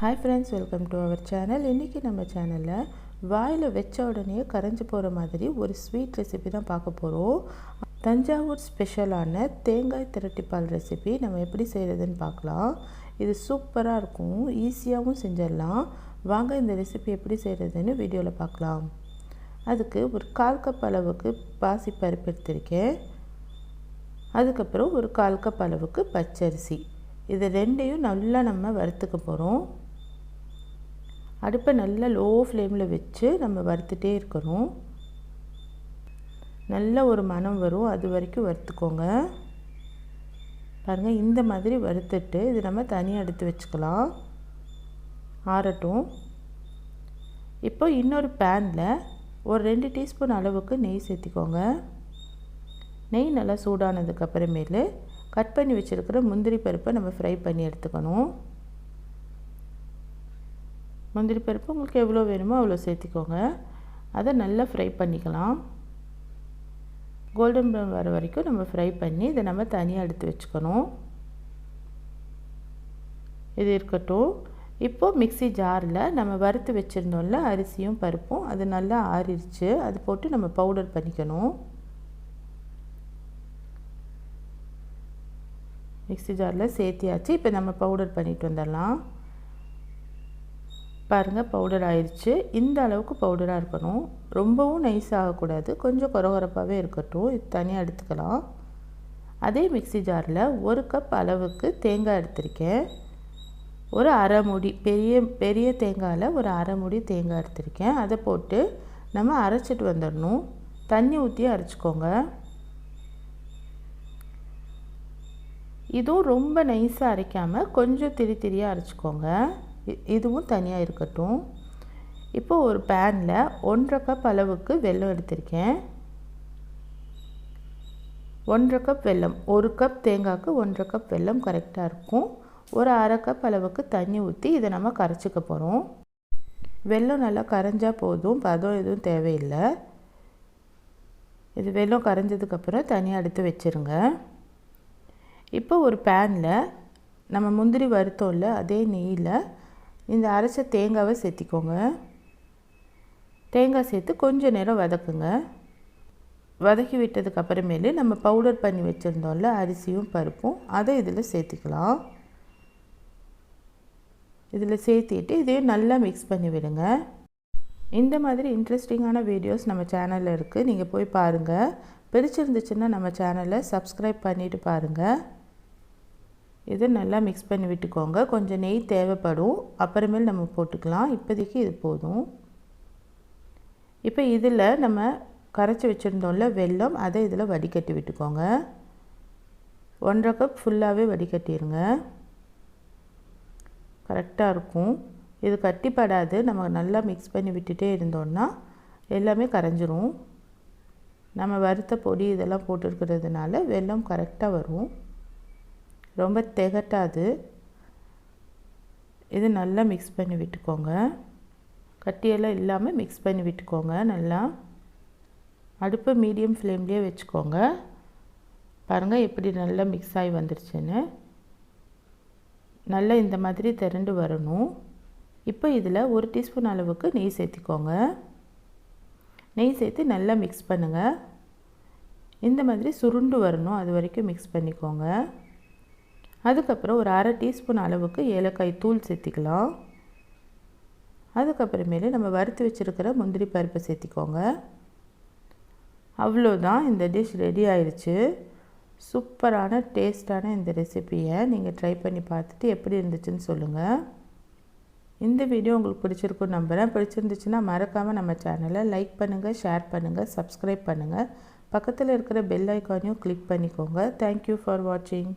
Hi friends welcome to our channel இன்றைக்கி நம்ம சேனலில் வாயில் வச்ச உடனே கரைஞ்சி போகிற மாதிரி ஒரு ஸ்வீட் ரெசிபி தான் பார்க்க போகிறோம் தஞ்சாவூர் ஸ்பெஷலான தேங்காய் திரட்டிப்பால் ரெசிபி நம்ம எப்படி செய்கிறதுன்னு பார்க்கலாம். இது சூப்பராக இருக்கும். ஈஸியாகவும் செஞ்சிடலாம். வாங்க இந்த ரெசிபி எப்படி செய்கிறதுன்னு வீடியோவில் பார்க்கலாம். அதுக்கு ஒரு கால் கப் அளவுக்கு பாசி பருப்பு எடுத்திருக்கேன். அதுக்கப்புறம் ஒரு கால் கப் அளவுக்கு பச்சரிசி. இது ரெண்டையும் நல்லா நம்ம வறுத்துக்க போகிறோம் அடுப்பை நல்லா லோ ஃப்ளேமில் வச்சு நம்ம வறுத்துட்டே இருக்கணும். நல்ல ஒரு மனம் வரும். அது வரைக்கும் வறுத்துக்கோங்க. பாருங்கள் இந்த மாதிரி வறுத்துட்டு இது நம்ம தனியாக எடுத்து வச்சுக்கலாம். ஆறட்டும். இப்போ இன்னொரு பேனில் ஒரு ரெண்டு டீஸ்பூன் அளவுக்கு நெய் சேர்த்திக்கோங்க. நெய் நல்லா சூடானதுக்கு அப்புறமேலு கட் பண்ணி வச்சுருக்கிற முந்திரி பருப்பை நம்ம ஃப்ரை பண்ணி எடுத்துக்கணும். முந்திரி பருப்பு உங்களுக்கு எவ்வளோ வேணுமோ அவ்வளோ சேர்த்திக்கோங்க. அதை நல்லா ஃப்ரை பண்ணிக்கலாம். கோல்டன் ப்ரௌன் வர வரைக்கும் நம்ம ஃப்ரை பண்ணி இதை நம்ம தனியாக எடுத்து வச்சுக்கணும். இது இருக்கட்டும். இப்போது மிக்சி ஜாரில் நம்ம வறுத்து வச்சுருந்தோம்ல அரிசியும் பருப்பும் அது நல்லா ஆறிடுச்சு. அது போட்டு நம்ம பவுடர் பண்ணிக்கணும். மிக்சி ஜாரில் சேர்த்தியாச்சு. இப்போ நம்ம பவுடர் பண்ணிட்டு வந்துடலாம். பாருங்கள் பவுடர் ஆயிடுச்சு இந்த அளவுக்கு பவுடராக இருக்கணும். ரொம்பவும் நைஸ் ஆகக்கூடாது. கொஞ்சம் குறகுறப்பாகவே இருக்கட்டும். இது தனியாக எடுத்துக்கலாம். அதே மிக்சி ஜாரில் ஒரு கப் அளவுக்கு தேங்காய் எடுத்திருக்கேன். ஒரு அரை முடி பெரிய பெரிய தேங்காயில் ஒரு அரை முடி தேங்காய் எடுத்திருக்கேன். அதை போட்டு நம்ம அரைச்சிட்டு வந்துடணும். தண்ணி ஊற்றி அரைச்சிக்கோங்க. இதுவும் ரொம்ப நைஸாக அரைக்காமல் கொஞ்சம் திரி திரியாக அரைச்சிக்கோங்க. இதுவும் தனியாக இருக்கட்டும். இப்போது ஒரு பேனில் ஒன்றரை கப் அளவுக்கு வெல்லம் எடுத்திருக்கேன். ஒன்றரை கப் வெல்லம் ஒரு கப் தேங்காய்க்கு ஒன்றரை கப் வெல்லம் கரெக்டாக இருக்கும். ஒரு அரை கப் அளவுக்கு தண்ணி ஊற்றி இதை நம்ம கரைச்சிக்க போகிறோம் வெல்லம் நல்லா கரைஞ்சால் போதும் பதம் எதுவும் தேவையில்லை. இது வெல்லம் கரைஞ்சதுக்கப்புறம் தனியாக எடுத்து வச்சுருங்க. இப்போ ஒரு பேனில் நம்ம முந்திரி வறுத்தோம்ல அதே நெய்யில் இந்த அரைச்ச தேங்காவை சேர்த்திக்கோங்க. தேங்காய் சேர்த்து கொஞ்சம் நேரம் வதக்குங்க. வதக்கி விட்டதுக்கு அப்புறமேலு நம்ம பவுடர் பண்ணி வச்சுருந்தோம்ல அரிசியும் பருப்பும் அதை இதில் சேர்த்துக்கலாம். இதில் சேர்த்திட்டு இதையும் நல்லா மிக்ஸ் பண்ணி விடுங்க. இந்த மாதிரி இன்ட்ரெஸ்டிங்கான வீடியோஸ் நம்ம சேனலில் இருக்குது நீங்கள் போய் பாருங்கள் பிடிச்சிருந்துச்சுன்னா நம்ம சேனலை சப்ஸ்கிரைப் பண்ணிவிட்டு பாருங்கள் இது நல்லா மிக்ஸ் பண்ணி விட்டுக்கோங்க. கொஞ்சம் நெய் தேவைப்படும். அப்புறமேல் நம்ம போட்டுக்கலாம். இப்போதைக்கு இது போதும். இப்போ இதில் நம்ம கரைச்சி வச்சுருந்தோம்ல வெல்லம் அதை இதில் வடிகட்டி விட்டுக்கோங்க. ஒன்றரை கப் ஃபுல்லாகவே வடிகட்டிடுங்க கரெக்டாக இருக்கும். இது கட்டிப்படாது. நம்ம நல்லா மிக்ஸ் பண்ணி விட்டுட்டே இருந்தோம்னா எல்லாமே கரைஞ்சிரும். நம்ம வறுத்த பொடி இதெல்லாம் போட்டிருக்கிறதுனால வெல்லம் கரெக்டாக வரும். ரொம்ப திகட்டாது. இது நல்லா மிக்ஸ் பண்ணி விட்டுக்கோங்க. கட்டியெல்லாம் இல்லாமல் மிக்ஸ் பண்ணி விட்டுக்கோங்க நல்லா. அடுப்பு மீடியம் ஃப்ளேம்லேயே வச்சுக்கோங்க. பாருங்கள் எப்படி நல்லா மிக்ஸ் ஆகி வந்துருச்சுன்னு. நல்லா இந்த மாதிரி திரண்டு வரணும். இப்போ இதில் ஒரு டீஸ்பூன் அளவுக்கு நெய் சேர்த்திக்கோங்க. நெய் சேர்த்து நல்லா மிக்ஸ் பண்ணுங்கள் இந்த மாதிரி சுருண்டு வரணும். அது வரைக்கும் மிக்ஸ் பண்ணிக்கோங்க. அதுக்கப்புறம் ஒரு அரை டீஸ்பூன் அளவுக்கு ஏலக்காய் தூள் சேர்த்திக்கலாம். அதுக்கப்புறமேலே நம்ம வறுத்து வச்சுருக்கிற முந்திரி பருப்பை சேர்த்திக்கோங்க. அவ்வளோதான் இந்த டிஷ் ரெடி ஆயிடுச்சு சூப்பரான டேஸ்டான இந்த ரெசிப்பியை நீங்கள் ட்ரை பண்ணி பார்த்துட்டு எப்படி இருந்துச்சுன்னு சொல்லுங்கள் இந்த வீடியோ உங்களுக்கு பிடிச்சிருக்குன்னு நம்புகிறேன் பிடிச்சிருந்துச்சுன்னா மறக்காமல் நம்ம சேனலை லைக் பண்ணுங்கள் ஷேர் பண்ணுங்கள் சப்ஸ்கிரைப் பண்ணுங்கள் பக்கத்தில் இருக்கிற பெல் ஐக்கானையும் கிளிக் பண்ணிக்கோங்க. தேங்க்யூ ஃபார் வாட்சிங்